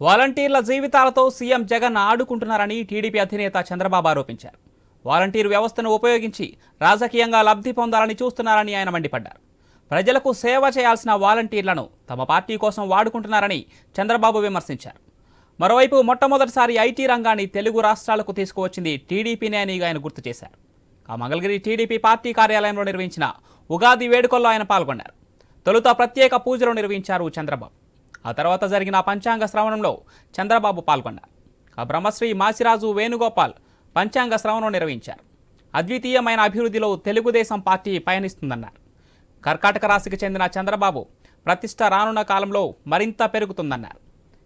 వాలంటీర్ల జీవితాలతో CM Jagan ఆడుకుంటున్నారని TDP అధినేత చంద్రబాబు ఆరోపించారు. వాలంటీర్ వ్యవస్థను ఉపయోగించి రాజకీయంగా లబ్ధి పొందాలని చూస్తున్నారని ఆయన మండిపడ్డారు. ప్రజలకు సేవ చేయాల్సిన వాలంటీర్లను తమ పార్టీ కోసం వాడుకుంటున్నారని చంద్రబాబు విమర్శించారు. మరోవైపు మొట్టమొదటిసారి ఐటీ రంగాన్ని తెలుగు రాష్ట్రాలకు తీసుకువచ్చింది టీడీపీనే అని ఆయన గుర్తు చేశారు. ఆ మంగళగిరి టీడీపీ పార్టీ కార్యాలయంలో నిర్వహించిన ఉగాది వేడుకల్లో ఆయన పాల్గొన్నారు. తొలుత ప్రత్యేక పూజలు నిర్వహించారు చంద్రబాబు. ఆ తర్వాత జరిగిన పంచాంగ శ్రవణంలో చంద్రబాబు పాల్గొన్నారు. ఆ బ్రహ్మశ్రీ మాసిరాజు వేణుగోపాల్ పంచాంగ శ్రవణం నిర్వహించారు. అద్వితీయమైన అభివృద్ధిలో తెలుగుదేశం పార్టీ పయనిస్తుందన్నారు. కర్కాటక రాశికి చెందిన చంద్రబాబు ప్రతిష్ట రానున్న కాలంలో మరింత పెరుగుతుందన్నారు.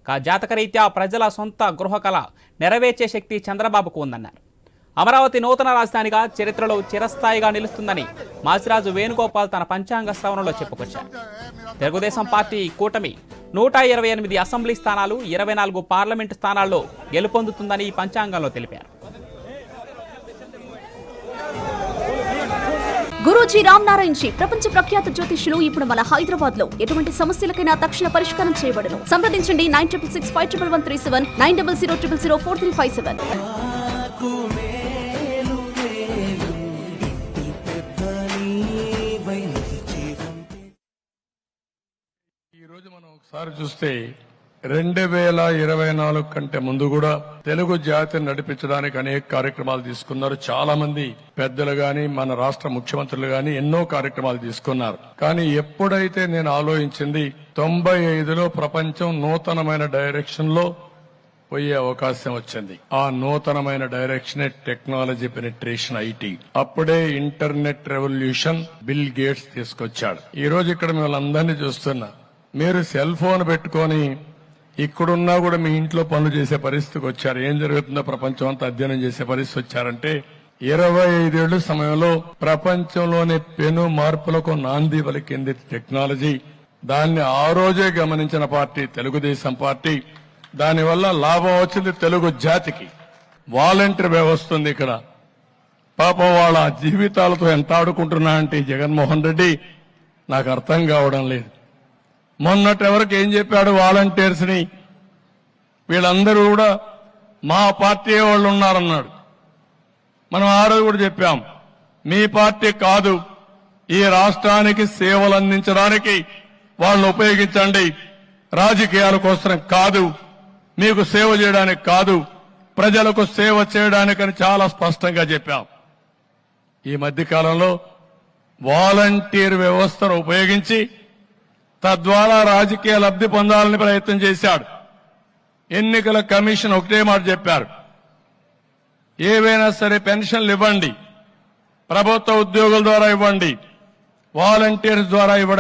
కా జాతకరీత్యా ప్రజల సొంత గృహకళ నెరవేర్చే శక్తి చంద్రబాబుకు ఉందన్నారు. అమరావతి నూతన రాజధానిగా చరిత్రలో చిరస్థాయిగా నిలుస్తుందని మాసిరాజు వేణుగోపాల్ తన పంచాంగ శ్రవణంలో చెప్పుకొచ్చారు. తెలుగుదేశం పార్టీ కూటమి నూట ఇరవై ఎనిమిది అసెంబ్లీ స్థానాలు ఇరవై నాలుగు పార్లమెంటు స్థానాల్లో గెలుపొందుతుందని ఈ పంచాంగంలో తెలిపారు. గురూజీ రామ్ నారాయణ్ జీ ప్రపంచ ప్రఖ్యాత జ్యోతిష్యులు ఇప్పుడు మన హైదరాబాద్లో ఎటువంటి సమస్యలకైనా తక్షణ పరిష్కారం చేయబడను. సంప్రదించండి nine triple six five triple one three seven nine double zero triple zero four three five seven. ఒకసారి చూస్తే రెండు వేల ఇరవై నాలుగు కంటే ముందు కూడా తెలుగు జాతిని నడిపించడానికి అనేక కార్యక్రమాలు తీసుకున్నారు. చాలా మంది పెద్దలు గాని మన రాష్ట్ర ముఖ్యమంత్రులు గాని ఎన్నో కార్యక్రమాలు తీసుకున్నారు. కానీ ఎప్పుడైతే నేను ఆలోచించింది తొంభై ఐదులో ప్రపంచం నూతనమైన డైరెక్షన్లో పోయే అవకాశం వచ్చింది. ఆ నూతనమైన డైరెక్షన్ టెక్నాలజీ పెనిట్రేషన్ ఐటీ అప్పుడే ఇంటర్నెట్ రెవల్యూషన్ బిల్ గేట్స్ తీసుకొచ్చాడు. ఈ రోజు ఇక్కడ మిమ్మల్ని అందరినీ చూస్తున్నా. మీరు సెల్ ఫోన్ పెట్టుకొని ఇక్కడున్నా కూడా మీ ఇంట్లో పనులు చేసే పరిస్థితికి వచ్చారు. ఏం జరుగుతుందో ప్రపంచం అంతా అధ్యయనం చేసే పరిస్థితి వచ్చారంటే ఇరవై ఐదేళ్ళ సమయంలో ప్రపంచంలోని పెను మార్పులకు నాంది పలికింది టెక్నాలజీ. దాన్ని ఆ రోజే గమనించిన పార్టీ తెలుగుదేశం పార్టీ. దానివల్ల లాభం వచ్చింది తెలుగు జాతికి. వాలంటీర్ వ్యవస్థ ఉంది ఇక్కడ. పాపం వాళ్ళ జీవితాలతో ఎంత ఆడుకుంటున్నా అంటే జగన్మోహన్ రెడ్డి? నాకు అర్థం కావడం లేదు. మొన్నటి ఎవరికి ఏం చెప్పాడు వాలంటీర్స్ని వీళ్ళందరూ కూడా మా పార్టీ వాళ్ళు ఉన్నారన్నాడు. మనం ఆ రోజు కూడా చెప్పాం మీ పార్టీ కాదు ఈ రాష్ట్రానికి సేవలు అందించడానికి వాళ్ళని ఉపయోగించండి. రాజకీయాల కోసం కాదు మీకు సేవ చేయడానికి కాదు ప్రజలకు సేవ చేయడానికని చాలా స్పష్టంగా చెప్పాం. ఈ మధ్య కాలంలో వాలంటీర్ వ్యవస్థను ఉపయోగించి తద్వారా రాజకీయ లబ్ధి పొందాలని ప్రయత్నం చేశాడు. ఎన్నికల కమిషన్ ఒకటే మాట చెప్పారు. ఏవైనా సరే పెన్షన్లు ఇవ్వండి. ప్రభుత్వ ఉద్యోగుల ద్వారా ఇవ్వండి. వాలంటీర్స్ ద్వారా ఇవ్వడం